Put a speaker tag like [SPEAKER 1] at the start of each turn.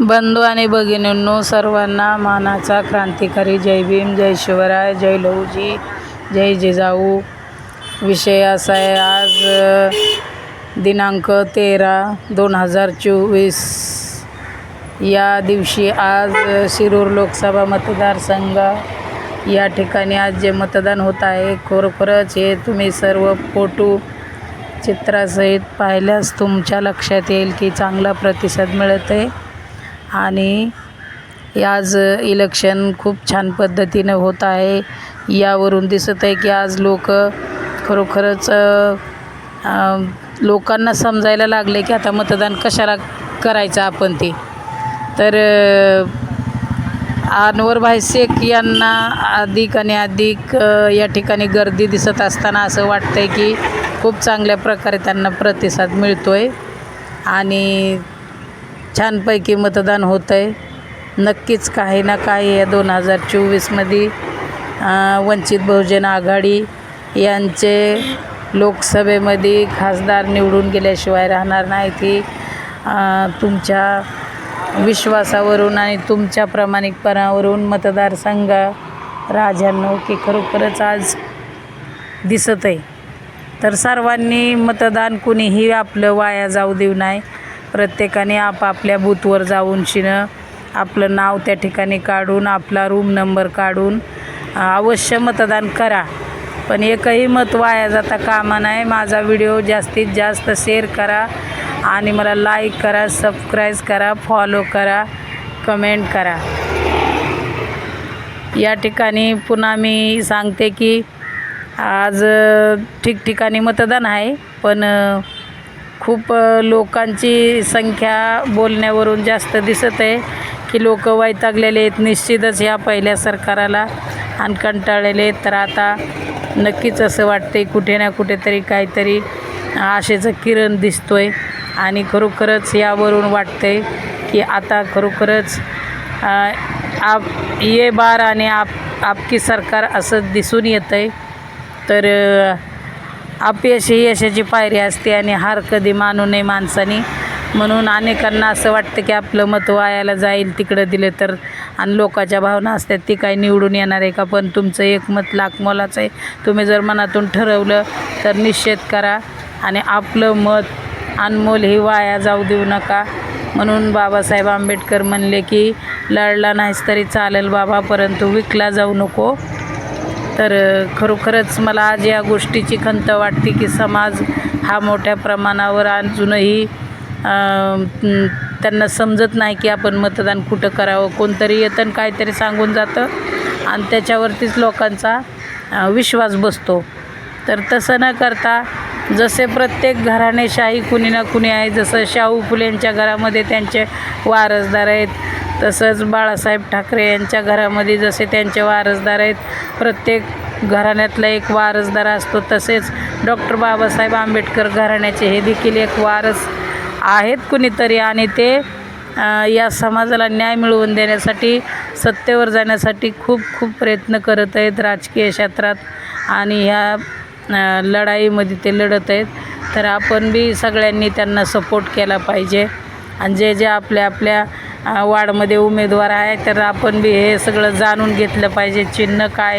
[SPEAKER 1] बंधू आणि भगिनींनो सर्वांना मानाचा क्रांतिकारी जय भीम जय शिवराय जय लहूजी जय जिजाऊ. विषय असा आहे आज दिनांक तेरा दोन हजार चोवीस. या दिवशी आज शिरूर लोकसभा मतदारसंघ या ठिकाणी आज जे मतदान होत आहे खरोखरच हे तुम्ही सर्व फोटो चित्रासहित पाहिल्यास तुमच्या लक्षात येईल की चांगला प्रतिसाद मिळत आहे आणि आज इलेक्शन खूप छान पद्धतीनं होत आहे. यावरून दिसत आहे की आज लोक खरोखरच लोकांना समजायला लागले की आता मतदान कशाला करायचं आपण ते. तर अनवर भाई शेख यांना अधिक आणि अधिक या ठिकाणी गर्दी दिसत असताना असं वाटतं आहे की खूप चांगल्या प्रकारे त्यांना प्रतिसाद मिळतो आहे आणि छानपैकी मतदान होत आहे नक्कीच काही ना काही या दोन हजार चोवीसमध्ये वंचित बहुजन आघाडी यांचे लोकसभेमध्ये खासदार निवडून गेल्याशिवाय राहणार नाही ती तुमच्या विश्वासावरून आणि तुमच्या प्रामाणिकपणावरून मतदारसंघ राजांनो की खरोखरच आज दिसत आहे तर सर्वांनी मतदान कुणीही आपलं वाया जाऊ देऊ नाही प्रत्येकाने आपापल्या बूथवर जाऊन शिनं आपलं नाव त्या ठिकाणी काढून आपला रूम नंबर काढून अवश्य मतदान करा. पण एकही मत वाया जाता कामा नाही माझा व्हिडिओ जास्तीत जास्त शेअर करा आणि मला लाईक करा सबस्क्राईब करा फॉलो करा कमेंट करा. या ठिकाणी पुन्हा मी सांगते की आज ठिकठिकाणी मतदान आहे पण खूप लोकांची संख्या बोलण्यावरून जास्त दिसत आहे की लोक वैतागलेले आहेत. निश्चितच ह्या पहिल्या सरकाराला आणि कंटाळलेले आहेत. तर आता नक्कीच असं वाटते कुठे ना कुठेतरी काहीतरी आशेचं किरण दिसतो आहे आणि खरोखरच यावरून वाटते की आता खरोखरच आप ये बार आणि आप आपकी सरकार असं दिसून येतं आहे तर अपयश ही यशाची पायरी असते आणि हार कधी मानू नये माणसाने. म्हणून अनेकांना असं वाटतं की आपलं मत वायाला जाईल तिकडं दिलं तर आणि लोकांच्या भावना असतात ती काय निवडून येणार आहे का? पण तुमचं एक मत लाख मोलाचं आहे. तुम्ही जर मनातून ठरवलं तर निश्चित करा आणि आपलं मत अनमोल ही वाया जाऊ देऊ नका. म्हणून बाबासाहेब आंबेडकर म्हणले की लढला नाहीस तरी चालेल बाबा परंतु विकला जाऊ नको. तर खरोखरच मला आज या गोष्टीची खंत वाटते की समाज हा मोठ्या प्रमाणावर अजूनही त्यांना समजत नाही की आपण मतदान कुठं करावं. कोणतरी येतं काहीतरी सांगून जातं आणि त्याच्यावरतीच लोकांचा विश्वास बसतो. तर तसं न करता जसे प्रत्येक घराणेशाही कुणी ना कुणी आहे जसं शाहू फुलेंच्या घरामध्ये त्यांचे वारसदार आहेत तसंच बाळासाहेब ठाकरे यांच्या घरामध्ये जसे त्यांचे वारसदार आहेत प्रत्येक घराण्यातला एक वारसदार असतो तसेच डॉक्टर बाबासाहेब आंबेडकर घराण्याचे हे देखील एक वारस आहेत कुणीतरी आणि ते या समाजाला न्याय मिळवून देण्यासाठी सत्तेवर जाण्यासाठी खूप खूप प्रयत्न करत आहेत राजकीय क्षेत्रात आणि ह्या लढाईमध्ये ते लढत आहेत. तर आपण बी सगळ्यांनी त्यांना सपोर्ट केला पाहिजे. आणि जे जे आपल्या आपल्या वार्डमध्ये उमेदवार आहे तर आपण बी हे सगळं जाणून घेतलं पाहिजे चिन्ह काय